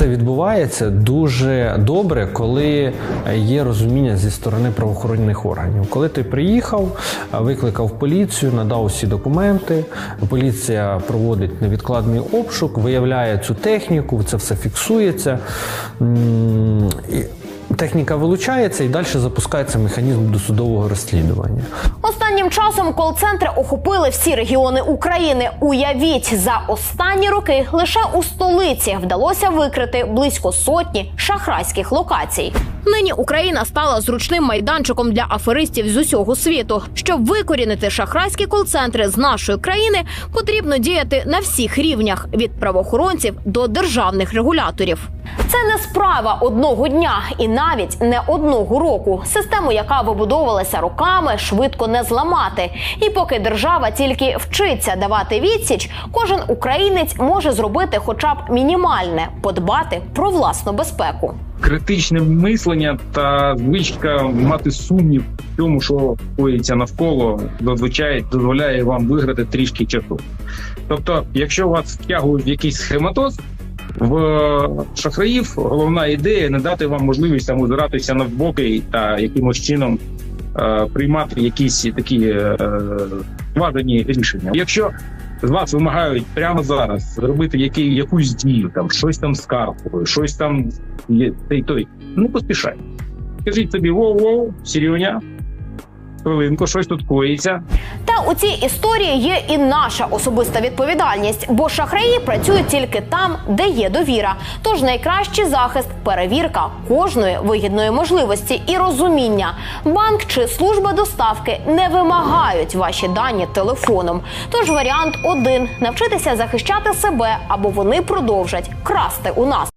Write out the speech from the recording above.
це відбувається дуже добре, коли є розуміння зі сторони правоохоронних органів. Коли ти приїхав, викликав поліцію, надав усі документи. Поліція проводить невідкладний обшук, виявляє цю техніку, це все фіксується. Техніка вилучається і далі запускається механізм досудового розслідування. Останнім часом кол-центри охопили всі регіони України. Уявіть, за останні роки лише у столиці вдалося викрити близько сотні шахрайських локацій. Нині Україна стала зручним майданчиком для аферистів з усього світу. Щоб викорінити шахрайські кол-центри з нашої країни, потрібно діяти на всіх рівнях від правоохоронців до державних регуляторів. Це не справа одного дня і навіть не одного року. Систему, яка вибудовувалася роками, швидко не зламати. І поки держава тільки вчиться давати відсіч, кожен українець може зробити хоча б мінімальне подбати про власну безпеку. Критичне мислення та звичка мати сумнів в тому, що коїться навколо, зазвичай дозволяє вам виграти трішки часу. Тобто, якщо вас втягують в якийсь схематоз, в шахраїв головна ідея не дати вам можливість там озиратися навбоки та якимось чином е, приймати якісь такі е, складені рішення. Якщо з вас вимагають прямо зараз зробити який, якусь дію, там щось там з карткою, щось там той той. Не поспішай. Скажіть собі, воу-воу, Сірюня, хвилинку, щось тут коїться. Та у цій історії є і наша особиста відповідальність, бо шахраї працюють тільки там, де є довіра. Тож найкращий захист перевірка кожної вигідної можливості і розуміння. Банк чи служба доставки не вимагають ваші дані телефоном. Тож варіант один навчитися захищати себе, або вони продовжать красти у нас.